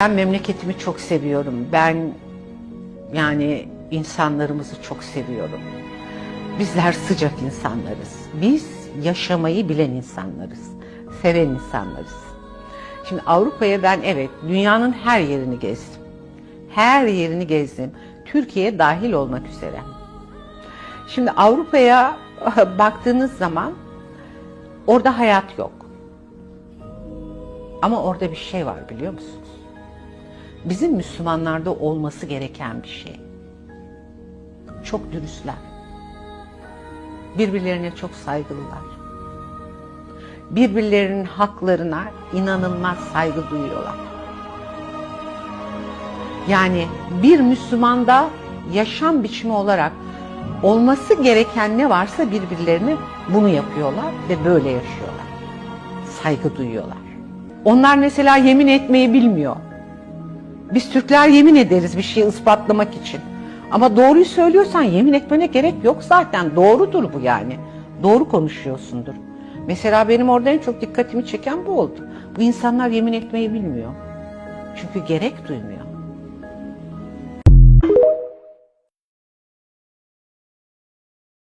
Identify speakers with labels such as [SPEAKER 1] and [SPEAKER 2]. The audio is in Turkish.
[SPEAKER 1] Ben memleketimi çok seviyorum. Ben yani insanlarımızı çok seviyorum. Bizler sıcak insanlarız. Biz yaşamayı bilen insanlarız. Seven insanlarız. Şimdi Avrupa'ya ben evet dünyanın her yerini gezdim. Her yerini gezdim. Türkiye dahil olmak üzere. Şimdi Avrupa'ya baktığınız zaman orada hayat yok. Ama orada bir şey var biliyor musunuz? Bizim Müslümanlarda olması gereken bir şey. Çok dürüstler. Birbirlerine çok saygılılar. Birbirlerinin haklarına inanılmaz saygı duyuyorlar. Yani bir Müslümanda yaşam biçimi olarak olması gereken ne varsa birbirlerine bunu yapıyorlar ve böyle yaşıyorlar. Saygı duyuyorlar. Onlar mesela yemin etmeyi bilmiyor. Biz Türkler yemin ederiz bir şeyi ispatlamak için. Ama doğruyu söylüyorsan yemin etmene gerek yok zaten. Doğrudur bu yani. Doğru konuşuyorsundur. Mesela benim orada en çok dikkatimi çeken bu oldu. Bu insanlar yemin etmeyi bilmiyor. Çünkü gerek duymuyor.